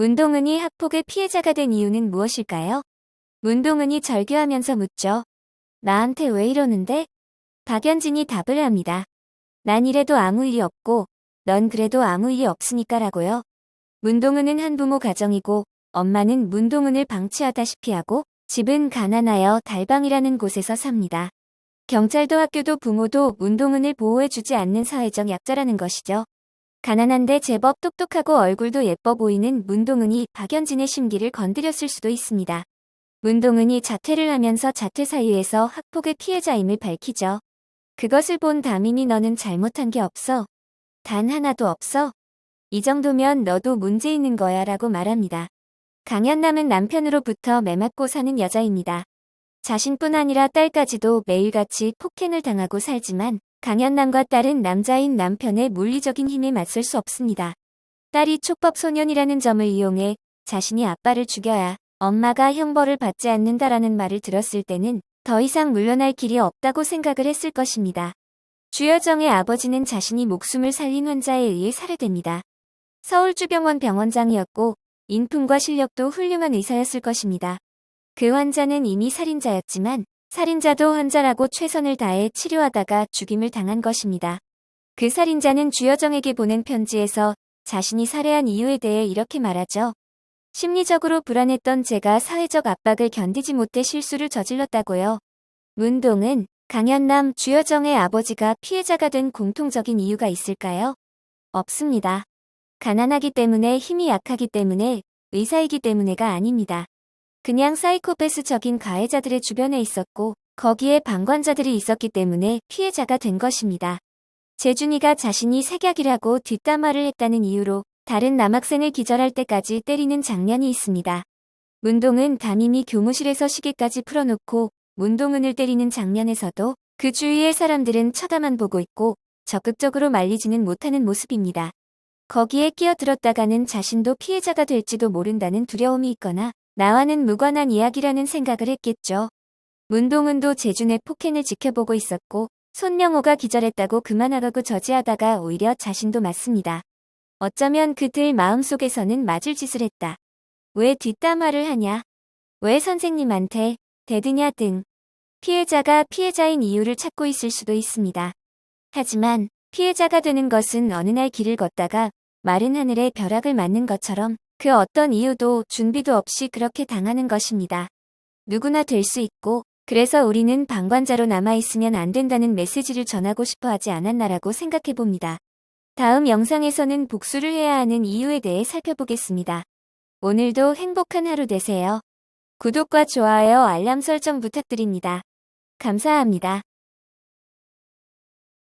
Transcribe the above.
문동은이 학폭의 피해자가 된 이유는 무엇일까요? 문동은이 절규하면서 묻죠. 나한테 왜 이러는데? 박연진이 답을 합니다. 난 이래도 아무 일이 없고 넌 그래도 아무 일이 없으니까 라고요. 문동은은 한부모 가정이고 엄마는 문동은을 방치하다시피 하고 집은 가난하여 달방이라는 곳에서 삽니다. 경찰도 학교도 부모도 문동은을 보호해주지 않는 사회적 약자라는 것이죠. 가난한데 제법 똑똑하고 얼굴도 예뻐 보이는 문동은이 박연진의 심기를 건드렸을 수도 있습니다. 문동은이 자퇴를 하면서 자퇴 사유에서 학폭의 피해자임을 밝히죠. 그것을 본 담임이 너는 잘못한 게 없어. 단 하나도 없어. 이 정도면 너도 문제 있는 거야 라고 말합니다. 강현남은 남편으로부터 매맞고 사는 여자입니다. 자신뿐 아니라 딸까지도 매일같이 폭행을 당하고 살지만 강현남과 딸은 남자인 남편의 물리적인 힘에 맞설 수 없습니다. 딸이 촉법 소년이라는 점을 이용해 자신이 아빠를 죽여야 엄마가 형벌을 받지 않는다라는 말을 들었을 때는 더 이상 물러날 길이 없다고 생각을 했을 것입니다. 주여정의 아버지는 자신이 목숨을 살린 환자에 의해 살해됩니다. 서울주병원 병원장이었고 인품과 실력도 훌륭한 의사였을 것입니다. 그 환자는 이미 살인자였지만 살인자도 환자라고 최선을 다해 치료하다가 죽임을 당한 것입니다. 그 살인자는 주여정에게 보낸 편지에서 자신이 살해한 이유에 대해 이렇게 말하죠. 심리적으로 불안했던 제가 사회적 압박을 견디지 못해 실수를 저질렀다고요. 문동은 강현남 주여정의 아버지가 피해자가 된 공통적인 이유가 있을까요? 없습니다. 가난하기 때문에 힘이 약하기 때문에 의사이기 때문에가 아닙니다. 그냥 사이코패스적인 가해자들의 주변에 있었고 거기에 방관자들이 있었기 때문에 피해자가 된 것입니다. 재준이가 자신이 색약이라고 뒷담화를 했다는 이유로 다른 남학생을 기절할 때까지 때리는 장면이 있습니다. 문동은 담임이 교무실에서 시계까지 풀어놓고 문동은을 때리는 장면에서도 그 주위의 사람들은 쳐다만 보고 있고 적극적으로 말리지는 못하는 모습입니다. 거기에 끼어들었다가는 자신도 피해자가 될지도 모른다는 두려움이 있거나 나와는 무관한 이야기라는 생각을 했겠죠. 문동은도 재준의 폭행을 지켜보고 있었고 손명호가 기절했다고 그만하라고 저지하다가 오히려 자신도 맞습니다. 어쩌면 그들 마음속에서는 맞을 짓을 했다. 왜 뒷담화를 하냐? 왜 선생님한테 대드냐 등 피해자가 피해자인 이유를 찾고 있을 수도 있습니다. 하지만 피해자가 되는 것은 어느 날 길을 걷다가 마른 하늘에 벼락을 맞는 것처럼 그 어떤 이유도 준비도 없이 그렇게 당하는 것입니다. 누구나 될 수 있고 그래서 우리는 방관자로 남아있으면 안 된다는 메시지를 전하고 싶어 하지 않았나라고 생각해 봅니다. 다음 영상에서는 복수를 해야 하는 이유에 대해 살펴보겠습니다. 오늘도 행복한 하루 되세요. 구독과 좋아요 알람 설정 부탁드립니다. 감사합니다.